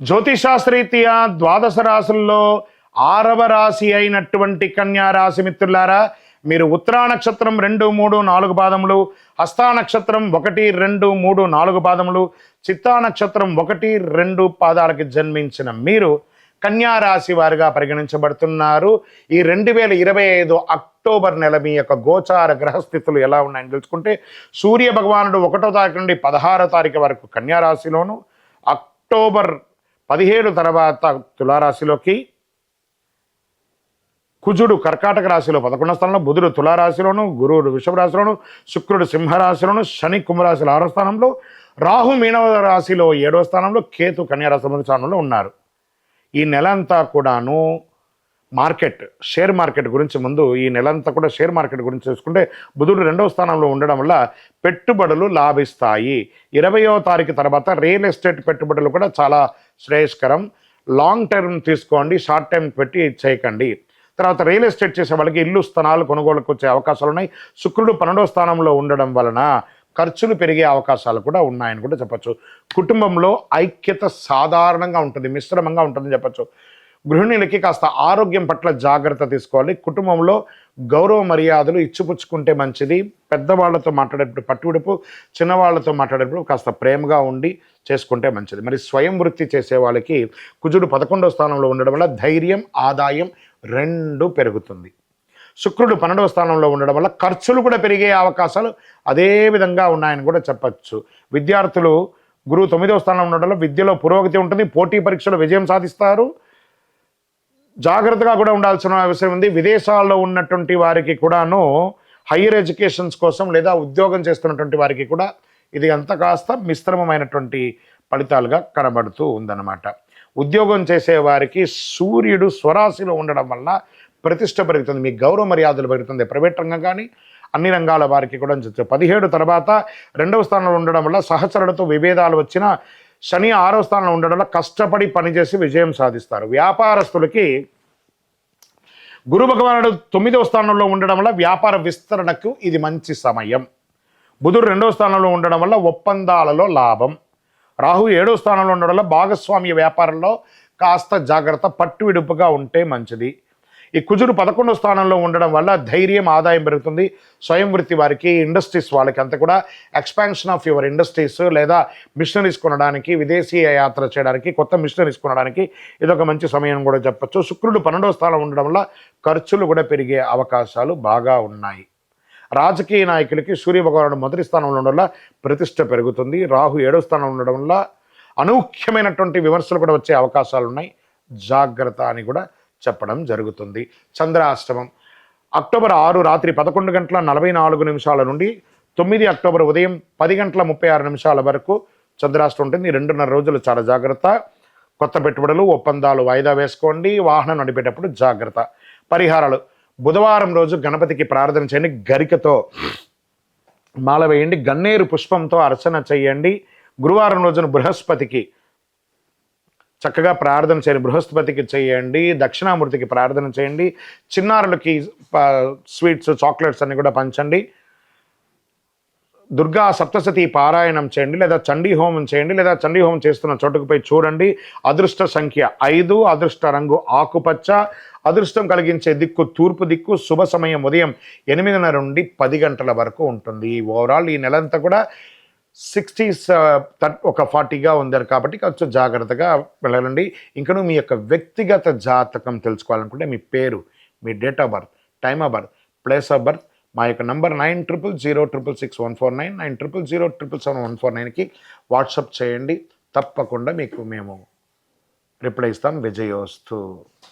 జ్యోతిషాస్త్రీత్యా ద్వాదశ రాశుల్లో ఆరవ రాశి అయినటువంటి కన్యా రాశి మిత్రులారా మీరు ఉత్తరా నక్షత్రం రెండు మూడు నాలుగు పాదములు హస్తా నక్షత్రం ఒకటి రెండు మూడు నాలుగు పాదములు చిత్తా నక్షత్రం ఒకటి రెండు పాదాలకి జన్మించిన మీరు కన్యారాశి వారిగా పరిగణించబడుతున్నారు. ఈ రెండు వేల ఇరవై ఐదు అక్టోబర్ నెల మీ యొక్క గోచార గ్రహస్థితులు ఎలా ఉన్నాయని తెలుసుకుంటే సూర్య భగవానుడు ఒకటో తారీఖు నుండి పదహారో తారీఖు వరకు కన్యారాశిలోను అక్టోబర్ పదిహేడు తర్వాత తులారాశిలోకి కుజుడు కర్కాటక రాశిలో పదకొండవ స్థానంలో బుధుడు తులారాశిలోను గురువుడు వృషభరాశిలోను శుక్రుడు సింహరాశిలోను శని కుంభరాశిలో ఆరో స్థానంలో రాహు మీనవ రాశిలో ఏడవ స్థానంలో కేతు కన్యారాశి స్థానంలో ఉన్నారు. ఈ నెల అంతా కూడాను మార్కెట్ షేర్ మార్కెట్ గురించి ముందు ఈ నెలంతా కూడా షేర్ మార్కెట్ గురించి చూసుకుంటే బుధుడు రెండవ స్థానంలో ఉండడం వల్ల పెట్టుబడులు లాభిస్తాయి. ఇరవయో తారీఖు తర్వాత రియల్ ఎస్టేట్ పెట్టుబడులు కూడా చాలా శ్రేయస్కరం. లాంగ్ టర్మ్ తీసుకోండి షార్ట్ టర్మ్ పెట్టి చేయకండి. తర్వాత రియల్ ఎస్టేట్ చేసే వాళ్ళకి ఇల్లు స్థానాలు కొనుగోలుకు వచ్చే అవకాశాలు ఉన్నాయి. శుక్రుడు పన్నెండో స్థానంలో ఉండడం వలన ఖర్చులు పెరిగే అవకాశాలు కూడా ఉన్నాయని కూడా చెప్పచ్చు. కుటుంబంలో ఐక్యత సాధారణంగా ఉంటుంది మిశ్రమంగా ఉంటుందని చెప్పచ్చు. గృహిణులకి కాస్త ఆరోగ్యం పట్ల జాగ్రత్త తీసుకోవాలి. కుటుంబంలో గౌరవ మర్యాదలు ఇచ్చిపుచ్చుకుంటే మంచిది. పెద్దవాళ్ళతో మాట్లాడేటప్పుడు పట్టువిడుపు చిన్నవాళ్ళతో మాట్లాడేటప్పుడు కాస్త ప్రేమగా ఉండి చేసుకుంటే మంచిది. మరి స్వయం వృత్తి చేసే వాళ్ళకి కుజుడు పదకొండవ స్థానంలో ఉండడం వల్ల ధైర్యం ఆదాయం రెండు పెరుగుతుంది. శుక్రుడు పన్నెండవ స్థానంలో ఉండడం వల్ల ఖర్చులు కూడా పెరిగే అవకాశాలు అదే విధంగా ఉన్నాయని కూడా చెప్పచ్చు. విద్యార్థులు గురువు తొమ్మిదవ స్థానంలో ఉండడం వల్ల విద్యలో పురోగతి ఉంటుంది. పోటీ పరీక్షలో విజయం సాధిస్తారు. జాగ్రత్తగా కూడా ఉండాల్సిన అవసరం ఉంది. విదేశాల్లో ఉన్నటువంటి వారికి కూడాను హయ్యర్ ఎడ్యుకేషన్స్ కోసం లేదా ఉద్యోగం చేస్తున్నటువంటి వారికి కూడా ఇది అంత కాస్త మిశ్రమమైనటువంటి ఫలితాలుగా కనబడుతూ ఉందన్నమాట. ఉద్యోగం చేసే వారికి సూర్యుడు స్వరాశిలో ఉండడం వల్ల ప్రతిష్ట పెరుగుతుంది. మీ గౌరవ మర్యాదలు పెరుగుతుంది. ప్రైవేట్ రంగం కానీ అన్ని రంగాల వారికి కూడా చూస్తే పదిహేడు తర్వాత రెండవ స్థానంలో ఉండడం వల్ల సహచరులతో విభేదాలు వచ్చినా శని ఆరో స్థానంలో ఉండడం వల్ల కష్టపడి పనిచేసి విజయం సాధిస్తారు. వ్యాపారస్తులకి గురు భగవానుడు తొమ్మిదవ స్థానంలో ఉండడం వల్ల వ్యాపార విస్తరణకు ఇది మంచి సమయం. బుధుడు రెండవ స్థానంలో ఉండడం వల్ల ఒప్పందాలలో లాభం. రాహు ఏడో స్థానంలో ఉండడం వల్ల భాగస్వామ్య వ్యాపారంలో కాస్త జాగ్రత్త పట్టు విడుపుగా ఉంటే మంచిది. ఈ కుజుడు పదకొండో స్థానంలో ఉండడం వల్ల ధైర్యం ఆదాయం పెరుగుతుంది. స్వయం వృత్తి వారికి ఇండస్ట్రీస్ వాళ్ళకి అంతా కూడా ఎక్స్పాన్షన్ ఆఫ్ యువర్ ఇండస్ట్రీస్ లేదా మిషనరీస్ కొనడానికి విదేశీయ యాత్ర చేయడానికి కొత్త మిషనరీస్ కొనడానికి ఇదొక మంచి సమయం కూడా చెప్పచ్చు. శుక్రుడు పన్నెండవ స్థానం ఉండడం వల్ల ఖర్చులు కూడా పెరిగే అవకాశాలు బాగా ఉన్నాయి. రాజకీయ నాయకులకి సూర్య భగవానుడు మొదటి స్థానంలో ఉండడం వల్ల ప్రతిష్ట పెరుగుతుంది. రాహు ఏడవ స్థానంలో ఉండడం వల్ల అనూఖ్యమైనటువంటి విమర్శలు కూడా వచ్చే అవకాశాలు ఉన్నాయి. జాగ్రత్త అని కూడా చెప్పడం జరుగుతుంది. చంద్రాష్టమం. అక్టోబర్ ఆరు రాత్రి పదకొండు గంటల నలభై నాలుగు నిమిషాల నుండి తొమ్మిది అక్టోబర్ ఉదయం పది గంటల ముప్పై ఆరు నిమిషాల వరకు చంద్రాష్టం ఉంటుంది. రెండున్నర రోజులు చాలా జాగ్రత్త. కొత్త పెట్టుబడులు ఒప్పందాలు వాయిదా వేసుకోండి. వాహనం నడిపేటప్పుడు జాగ్రత్త. పరిహారాలు. బుధవారం రోజు గణపతికి ప్రార్థన చేయండి. గరికతో మాల వేయండి. గన్నేరు పుష్పంతో అర్చన చేయండి. గురువారం రోజున బృహస్పతికి చక్కగా ప్రార్థన చేయండి. బృహస్పతికి చేయండి. దక్షిణామూర్తికి ప్రార్థన చేయండి. చిన్నారులకి స్వీట్స్ చాక్లెట్స్ అన్ని కూడా పంచండి. దుర్గా సప్తసతి పారాయణం చేయండి. లేదా చండీ హోమం చేయండి. లేదా చండీ హోమం చేస్తున్న చోటుకు పోయి చూడండి. అదృష్ట సంఖ్య ఐదు అదృష్ట రంగు ఆకుపచ్చ అదృష్టం కలిగించే దిక్కు తూర్పు దిక్కు శుభ సమయం ఉదయం ఎనిమిదిన్నర నుండి పది గంటల వరకు ఉంటుంది. ఓవరాల్ ఈ నెలంతా కూడా సిక్స్టీస్ ఒక ఫార్టీగా ఉందారు కాబట్టి కొంచెం జాగ్రత్తగా వెళ్ళాలండి. ఇంకను మీ యొక్క వ్యక్తిగత జాతకం తెలుసుకోవాలనుకుంటే మీ పేరు మీ date of birth time of birth place of birth మా యొక్క number nine triple zero triple six one four nine nine triple zero triple seven one four నైన్కి వాట్సప్ చేయండి. తప్పకుండా మీకు మేము రిప్లై ఇస్తాం. విజయోస్తు.